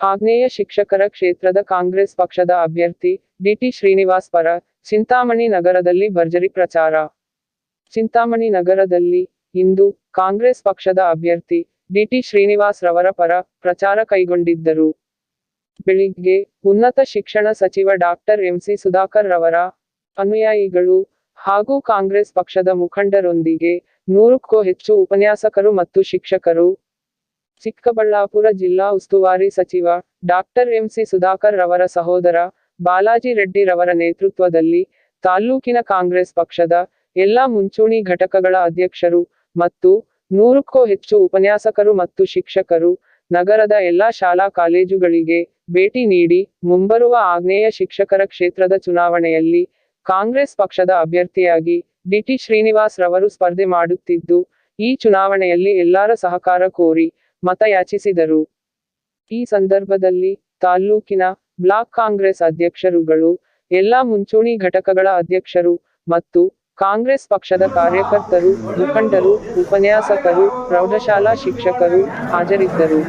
ಆಗ್ನೇಯ ಶಿಕ್ಷಕರ ಕ್ಷೇತ್ರದ ಕಾಂಗ್ರೆಸ್ ಪಕ್ಷದ ಅಭ್ಯರ್ಥಿ ಡಿಟಿ ಶ್ರೀನಿವಾಸ್ ಪರ ಚಿಂತಾಮಣಿ ನಗರದಲ್ಲಿ ಭರ್ಜರಿ ಪ್ರಚಾರ. ಚಿಂತಾಮಣಿ ನಗರದಲ್ಲಿ ಇಂದು ಕಾಂಗ್ರೆಸ್ ಪಕ್ಷದ ಅಭ್ಯರ್ಥಿ ಡಿಟಿ ಶ್ರೀನಿವಾಸ್ ರವರ ಪರ ಪ್ರಚಾರ ಕೈಗೊಂಡಿದ್ದರು. ಬೆಳಿಗ್ಗೆ ಉನ್ನತ ಶಿಕ್ಷಣ ಸಚಿವ ಡಾಕ್ಟರ್ ಎಂಸಿ ಸುಧಾಕರ್ ರವರ ಅನುಯಾಯಿಗಳು ಹಾಗೂ ಕಾಂಗ್ರೆಸ್ ಪಕ್ಷದ ಮುಖಂಡರೊಂದಿಗೆ ನೂರಕ್ಕೂ ಹೆಚ್ಚು ಉಪನ್ಯಾಸಕರು ಮತ್ತು ಶಿಕ್ಷಕರು ಚಿಕ್ಕಬಳ್ಳಾಪುರ ಜಿಲ್ಲಾ ಉಸ್ತುವಾರಿ ಸಚಿವ ಡಾಕ್ಟರ್ ಎಂಸಿ ಸುಧಾಕರ್ ರವರ ಸಹೋದರ ಬಾಲಾಜಿ ರೆಡ್ಡಿ ರವರ ನೇತೃತ್ವದಲ್ಲಿ ತಾಲ್ಲೂಕಿನ ಕಾಂಗ್ರೆಸ್ ಪಕ್ಷದ ಎಲ್ಲಾ ಮುಂಚೂಣಿ ಘಟಕಗಳ ಅಧ್ಯಕ್ಷರು ಮತ್ತು ನೂರಕ್ಕೂ ಹೆಚ್ಚು ಉಪನ್ಯಾಸಕರು ಮತ್ತು ಶಿಕ್ಷಕರು ನಗರದ ಎಲ್ಲಾ ಶಾಲಾ ಕಾಲೇಜುಗಳಿಗೆ ಭೇಟಿ ನೀಡಿ ಮುಂಬರುವ ಆಗ್ನೇಯ ಶಿಕ್ಷಕರ ಕ್ಷೇತ್ರದ ಚುನಾವಣೆಯಲ್ಲಿ ಕಾಂಗ್ರೆಸ್ ಪಕ್ಷದ ಅಭ್ಯರ್ಥಿಯಾಗಿ ಡಿಟಿ ಶ್ರೀನಿವಾಸ್ ರವರು ಸ್ಪರ್ಧೆ ಮಾಡುತ್ತಿದ್ದು, ಈ ಚುನಾವಣೆಯಲ್ಲಿ ಎಲ್ಲರ ಸಹಕಾರ ಕೋರಿ ಮತ ಯಾಚಿಸಿದರು ಈ ಸಂದರ್ಭದಲ್ಲಿ ತಾಲ್ಲೂಕಿನ ಬ್ಲಾಕ್ ಕಾಂಗ್ರೆಸ್ ಅಧ್ಯಕ್ಷರುಗಳು, ಎಲ್ಲಾ ಮುಂಚೂಣಿ ಘಟಕಗಳ ಅಧ್ಯಕ್ಷರು ಮತ್ತು ಕಾಂಗ್ರೆಸ್ ಪಕ್ಷದ ಕಾರ್ಯಕರ್ತರು ಮುಖಂಡರು, ಉಪನ್ಯಾಸಕರು, ಪ್ರೌಢಶಾಲಾ ಶಿಕ್ಷಕರು ಹಾಜರಿದ್ದರು.